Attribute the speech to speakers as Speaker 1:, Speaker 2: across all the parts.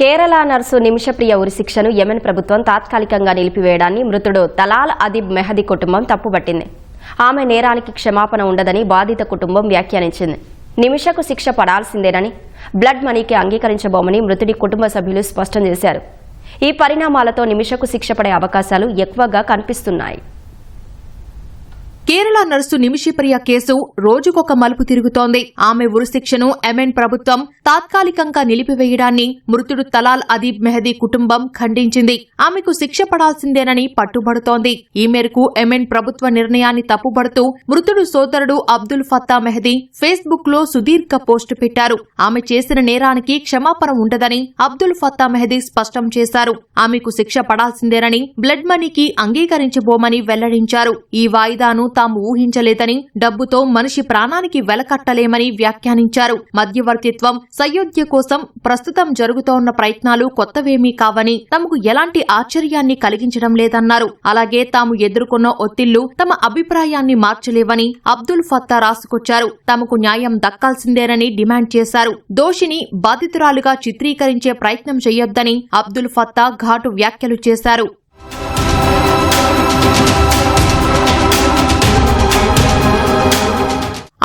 Speaker 1: Kerala nurse Nimishapriya ఉరిశిక్షను Yemen ప్రభుత్వం తాత్కాలికంగా నిలిపివేయడాన్ని మృతుడు తలాల్ అదీబ్ మెహదీ కుటుంబం తప్పుపట్టింది. ఆమె నేరానికి క్షమాపణ ఉండదని బాధిత కుటుంబం వ్యాఖ్యానించింది. నిమిషకు శిక్ష పడాల్సిందేనని బ్లడ్ మనీకి అంగీకరించబోమని మృతుడి కుటుంబ సభ్యులు స్పష్టం చేశారు. ఈ పరిణామాలతో నిమిషకు శిక్ష పడే అవకాశాలు ఎక్కువగా కనిపిస్తున్నాయి.
Speaker 2: కేరళ నర్సు నిమిషిప్రియ కేసు రోజుకొక మలుపు తిరుగుతోంది. ఆమె ఉరిశిక్షను ఎమెన్ ప్రభుత్వం తాత్కాలికంగా నిలిపివేయడాన్ని మృతుడు తలాల్ అదీబ్ మెహదీ కుటుంబం ఖండించింది. ఆమెకు శిక్ష పడాల్సిందేనని పట్టుబడుతోంది. ఈ మేరకు ఎమెన్ ప్రభుత్వ నిర్ణయాన్ని తప్పుబడుతూ మృతుడు సోదరుడు అబ్దుల్ ఫత్తా మెహదీ ఫేస్బుక్లో సుదీర్ఘ పోస్టు పెట్టారు. ఆమె చేసిన నేరానికి క్షమాపణ ఉండదని అబ్దుల్ ఫత్తా మెహదీ స్పష్టం చేశారు. ఆమెకు శిక్ష పడాల్సిందేనని బ్లడ్ మనీకి అంగీకరించబోమని వెల్లడించారు. ఈ వాయిదాను తాము ఊహించలేదని డబ్బుతో మనిషి ప్రాణానికి వెలకట్టలేమని వ్యాఖ్యానించారు. మధ్యవర్తిత్వం సయోధ్య కోసం ప్రస్తుతం జరుగుతోన్న ప్రయత్నాలు కొత్తవేమీ కావని తమకు ఎలాంటి ఆశ్చర్యాన్ని కలిగించడం లేదన్నారు. అలాగే తాము ఎదుర్కొన్న ఒత్తిళ్ళు తమ అభిప్రాయాన్ని మార్చలేవని అబ్దుల్ ఫత్తా రాసుకొచ్చారు. తమకు న్యాయం దక్కాల్సిందేనని డిమాండ్ చేశారు. దోషిని బాధితురాలుగా చిత్రీకరించే ప్రయత్నం చేయొద్దని అబ్దుల్ ఫత్తా ఘాటు వ్యాఖ్యలు చేశారు.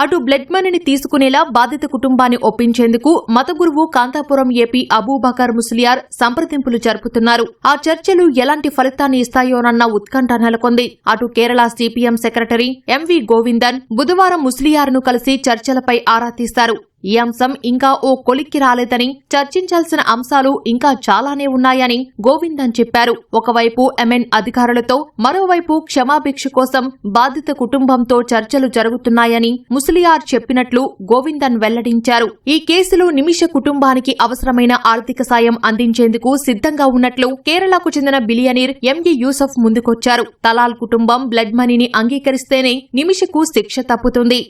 Speaker 2: అటు బ్లడ్ మనీని తీసుకునేలా బాధిత కుటుంబాన్ని ఒప్పించేందుకు మత గురువు కాంతాపురం ఏపీ అబూబకర్ ముస్లియార్ సంప్రదింపులు జరుపుతున్నారు. ఆ చర్చలు ఎలాంటి ఫలితాన్ని ఇస్తాయోనన్న ఉత్కంఠ నెలకొంది. అటు Kerala CPM secretary MV Govindan బుధవారం ముస్లియార్ను కలిసి చర్చలపై ఆరా తీశారు. ఈ అంశం ఇంకా ఓ కొలిక్కి రాలేదని చర్చించాల్సిన అంశాలు ఇంకా చాలానే ఉన్నాయని గోవిందన్ చెప్పారు. ఒకవైపు ఎంఎన్ అధికారులతో మరోవైపు క్షమాభిక్ష కోసం బాధిత కుటుంబంతో చర్చలు జరుగుతున్నాయని ముసలియార్ చెప్పినట్లు గోవిందన్ వెల్లడించారు. ఈ కేసులో నిమిష కుటుంబానికి అవసరమైన ఆర్థిక సాయం అందించేందుకు సిద్ధంగా ఉన్నట్లు కేరళకు చెందిన బిలియనీర్ ఎంఈ యూసఫ్ ముందుకొచ్చారు. తలాల్ కుటుంబం బ్లడ్ మనీని అంగీకరిస్తేనే నిమిషకు శిక్ష తప్పుతుంది.